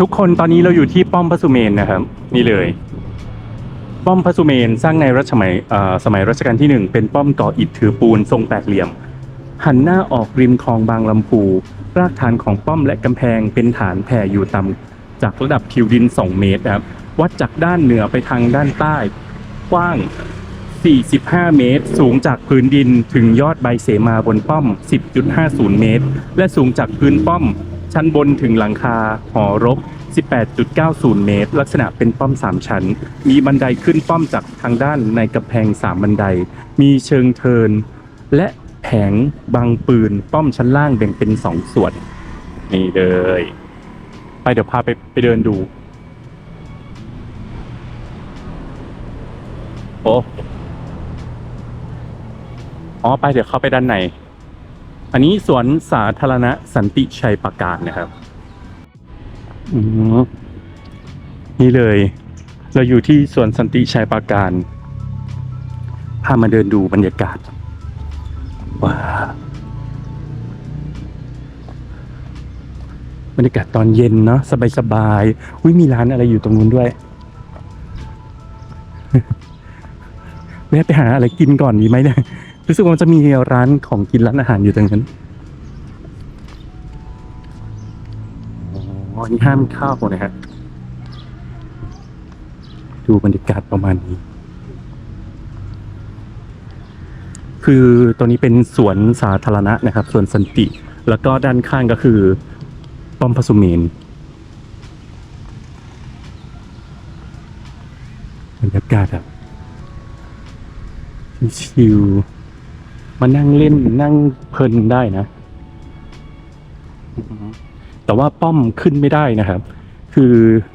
ทุกคนตอนนี้เราอยู่ที่ป้อมพระสุเมนนะครับ นี่เลย ป้อมพระสุเมนสร้างในรัชสมัยสมัยรัชกาลที่หนึ่งเป็นป้อมก่ออิฐถือปูนทรงแปดเหลี่ยม หันหน้าออกริมคลองบางลำพูรากฐานของป้อมและกำแพงเป็นฐานแผ่อยู่ต่ำจากระดับผิวดิน 2 เมตรนะครับ วัดจากด้านเหนือไปทางด้านใต้ กว้าง 45 เมตร สูงจากพื้นดินถึงยอดใบเสมาบนป้อม 10.50 เมตร และสูงจากพื้นป้อม ชั้นบนถึงหลังคาหอรบ 18.90 เมตร ลักษณะเป็นป้อม 3 ชั้น มีบันไดขึ้นป้อมจากทางด้านในกำแพง 3 บันได มีเชิงเทิน และแผงบางปืนป้อมชั้นล่างแบ่งเป็น 2 ส่วน นี่เลย ไปเดี๋ยวพาไปไปเดินดู โอ้อ๋อไปเดี๋ยวเข้าไปด้านใน อันนี้สวนสาธารณะสันติชัยปราการนะครับอืมนี่เลย เราอยู่ที่สวนสันติชัยปราการ พามาเดินดูบรรยากาศว้าวบรรยากาศตอนเย็นเนาะสบายๆอุ้ยมีร้านอะไรอยู่ตรงนู้นด้วยแวะไปหาอะไรกินก่อนดีไหมเนี่ย รู้สึกว่ามันจะมีร้านของกินร้านอาหารอยู่ตรงนั้นอ๋อนี่ห้ามเข้าวนะฮะดูบรรยากาศประมาณนี้ คือตรงนี้เป็นสวนสาธารณะนะครับสวนสันติ แล้วก็ด้านข้างก็คือป้อมพระสุเมนบรรยากาศแบบชิวๆ มานั่งเล่นนั่งเพลินได้นะ แต่ว่าป้อมขึ้นไม่ได้นะครับ คือ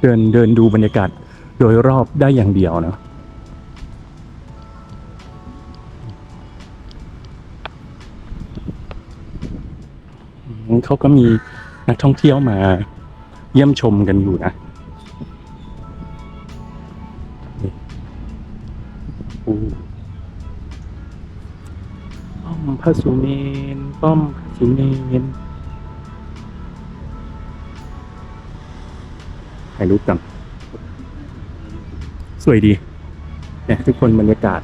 เดินเดินดูบรรยากาศโดยรอบได้อย่างเดียวนะเขาก็มีนักท่องเที่ยวมาเยี่ยมชมกันอยู่นะ พระสุเมนป้อมพระสุเมนถ่ายรูปกัน สวยดีเนี่ยทุกคนบรรยากาศ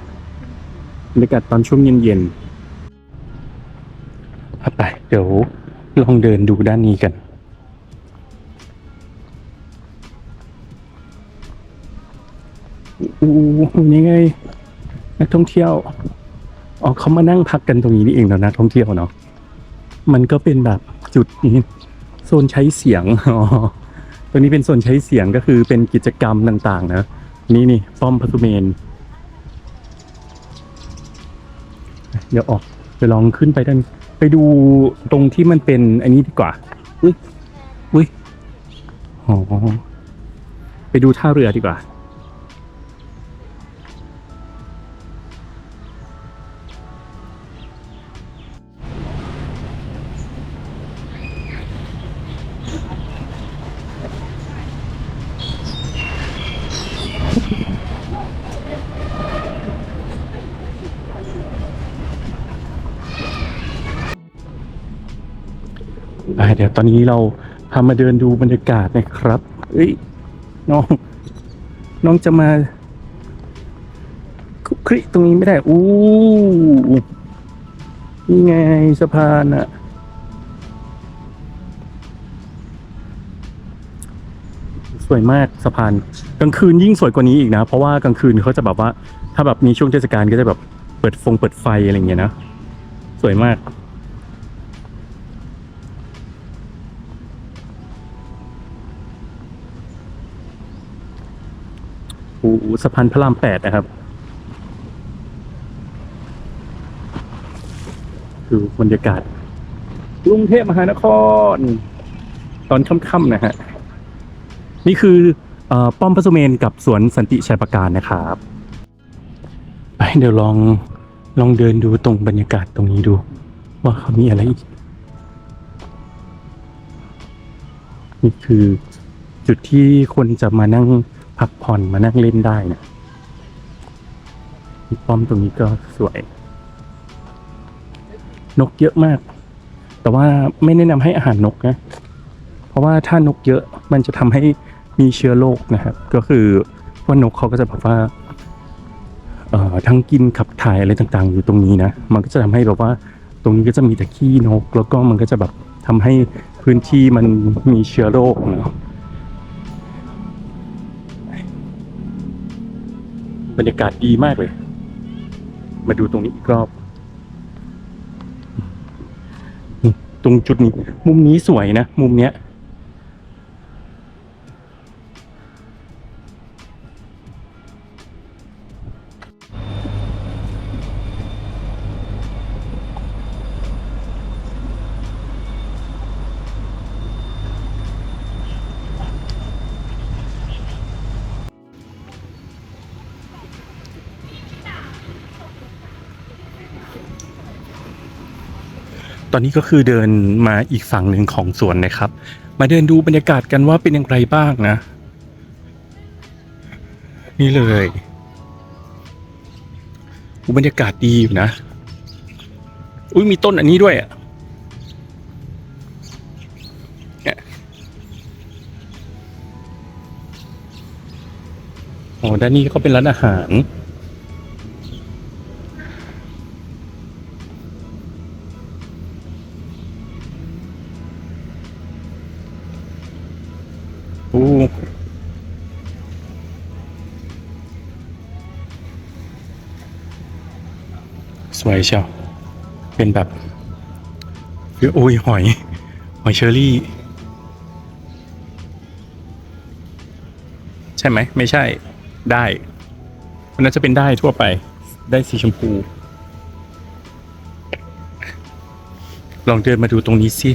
บรรยากาศตอนช่วงเย็นๆเอาไปเดี๋ยวลองเดินดูด้านนี้กันอู้นี่ไง นักท่องเที่ยว อ๋อเขามานั่งพักกันตรงนี้นี่เองเนาะนักท่องเที่ยวเนาะมันก็เป็นแบบจุดนี้โซนใช้เสียงอ๋อตัวนี้เป็นโซนใช้เสียงก็คือเป็นกิจกรรมต่าง ๆ นะนี่นี่ป้อมพระสุเมน เดี๋ยวออกไปลองขึ้นไปด้านไปดูตรงที่มันเป็นอันนี้ดีกว่า อุ้ยอุ้ยอ๋อไปดูท่าเรือดีกว่า เดี๋ยวตอนนี้เราพามาเดินดูบรรยากาศนะครับ เอ้ยน้อง น้องจะมาคุกคลิกตรงนี้ไม่ได้ อู้นี่ไงสะพานอะสวยมากสะพานกลางคืนยิ่งสวยกว่านี้อีกนะ เพราะว่ากลางคืนเขาจะแบบว่า ถ้าแบบมีช่วงเทศกาลก็จะแบบเปิดฟงเปิดไฟอะไรอย่างเงี้ยนะ สวยมาก อ้โหสะพานพระรามแปดนะครับคือบรรยากาศกรุงเทพมหานคร ตอนค่ำๆนะฮะ นี่คือเออป้อมพระสุเมนกับสวนสันติชัยประการนะครับไปเดี๋ยวลองลองเดินดูตรงบรรยากาศตรงนี้ดู ว่าเขามีอะไรอีก นี่คือจุดที่คนจะมานั่ง พักผ่อนมานั่งเล่นได้นะมีป้อมตรงนี้ก็สวย นกเยอะมาก แต่ว่าไม่แนะนำให้อาหารนกนะ เพราะว่าถ้านกเยอะมันจะทำให้มีเชื้อโรคนะครับ ก็คือว่านกเขาก็จะแบบว่าเอ่อทั้งกินขับถ่ายอะไรต่างๆ อยู่ตรงนี้นะ มันก็จะทำให้แบบว่าตรงนี้ก็จะมีแต่ขี้นก แล้วก็มันก็จะแบบทำให้พื้นที่มันมีเชื้อโรคเนาะ บรรยากาศดีมากเลย มาดูตรงนี้อีกรอบ ตรงจุดนี้ มุมนี้สวยนะ มุมเนี้ย อนนี้ก็คือเดินมาอีกฝั่งหนึ่งของสวนนะครับ มาเดินดูบรรยากาศกันว่าเป็นอย่างไรบ้างนะ นี่เลยอุยบรรยากาศดีอยู่นะ อุ้ยมีต้นอันนี้ด้วยอะเนี่ยโอ้ด้านนี้ก็เป็นร้านอาหาร สวยเชียวเป็นแบบโอ้ยหอย หอยเชอรี่ ใช่ไหม ไม่ใช่ได้มันน่าจะเป็นได้ทั่วไปได้สีชมพู ลองเดินมาดูตรงนี้สิ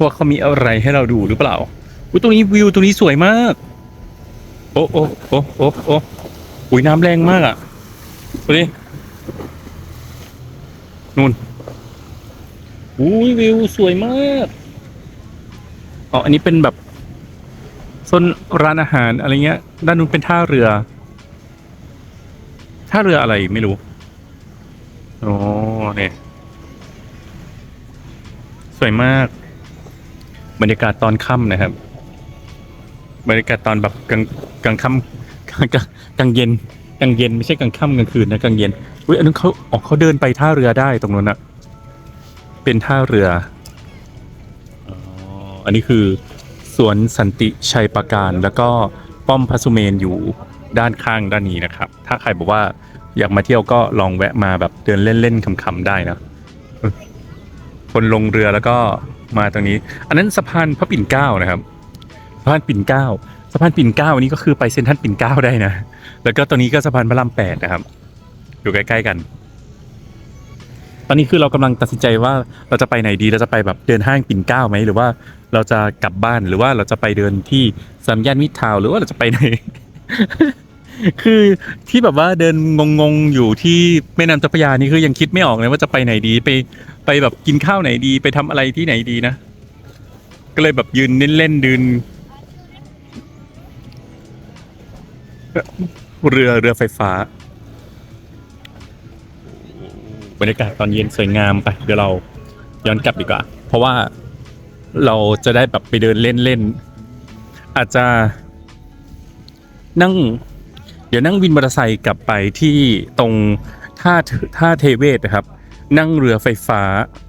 ว่าเขามีอะไรให้เราดูหรือเปล่าอุ้ยตรงนี้วิวตรงนี้สวยมาก โอ้โอ้โอ้โอ้โอ้อุ้ยน้ำแรงมากอะดูดิ นู่นอุ้ยวิวสวยมากอ๋ออันนี้เป็นแบบโซนร้านอาหารอะไรเงี้ย ด้านนู้นเป็นท่าเรือ ท่าเรืออะไรไม่รู้โอ้เนี่ยสวยมาก บรรยากาศตอนค่ำนะครับ บรรยากาศตอนแบบกลางกลางค่ำกลางกลางกลางเย็น กลางเย็นไม่ใช่กลางค่ำกลางคืนนะกลางเย็นอุ้ยอันนั้นเขาออกเขาเดินไปท่าเรือได้ตรงนั้นอะเป็นท่าเรืออ๋ออันนี้คือสวนสันติชัยปราการแล้วก็ป้อมพระสุเมนอยู่ด้านข้างด้านนี้นะครับ ถ้าใครบอกว่าอยากมาเที่ยวก็ลองแวะมาแบบเดินเล่นๆขำๆได้นะเออคนลงเรือแล้วก็มาตรงนี้ อันนั้นสะพานพระปิ่นเกล้านะครับสะพานปิ่นเกล้าสะพานปิ่นเกล้าอันนี้ก็คือไปเซ็นทรัลปิ่นเกล้าได้นะ แล้วก็ตรงนี้ก็สะพานพระรามแปดนะครับ อยู่ใกล้ๆกัน ตอนนี้คือเรากำลังตัดสินใจว่าเราจะไปไหนดีเราจะไปแบบเดินห้างปิ่นเก้าไหมหรือว่าเราจะกลับบ้านหรือว่าเราจะไปเดินที่สามย่านมิตรทาวหรือว่าเราจะไปไหน คือที่แบบว่าเดินงงๆอยู่ที่แม่น้ำเจ้าพระยานี่คือยังคิดไม่ออกเลยว่าจะไปไหนดีไปไปแบบกินข้าวไหนดี ไปทำอะไรที่ไหนดีนะก็เลยแบบยืนเล่นๆดืน เรือเรือไฟฟ้า บรรยากาศตอนเย็นสวยงามไปเดี๋ยวเราย้อนกลับดีกว่า เพราะว่าเราจะได้แบบไปเดินเล่นเล่นๆอาจจะนั่ง เดี๋ยวนั่งวินมอเตอร์ไซค์กลับไปที่ตรงท่าท่าเทเวศนะครับ นั่งเรือไฟฟ้า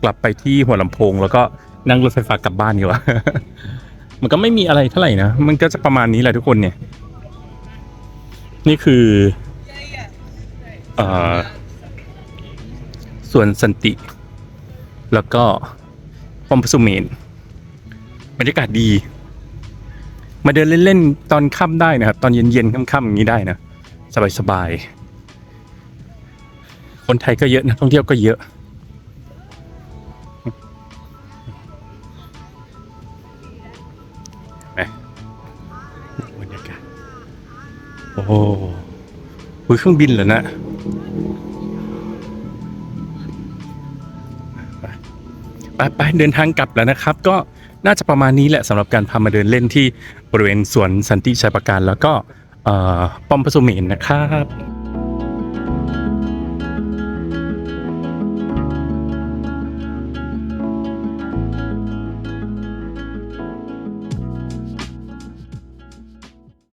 กลับไปที่หัวลำโพง แล้วก็นั่งรถไฟฟ้ากลับบ้านดีกว่า มันก็ไม่มีอะไรเท่าไหร่นะ มันก็จะประมาณนี้แหละทุกคนเนี่ย นี่คือเอ่อส่วนสันติ แล้วก็ป้อมพระสุเมนบรรยากาศดี มาเดินเล่นๆ ตอนค่ำได้นะครับ ตอนเย็นๆค่ำๆอย่างนี้ได้นะ สบายๆ คนไทยก็เยอะนะท่องเที่ยวก็เยอะ โอ้โหอุ๊ยเครื่องบินเหรอนะไปไปเดินทางกลับแล้วนะครับ ก็น่าจะประมาณนี้แหละสำหรับการพามาเดินเล่นที่บริเวณสวนสันติชัยประการ แล้วก็ป้อมพระสุเมนนะครับ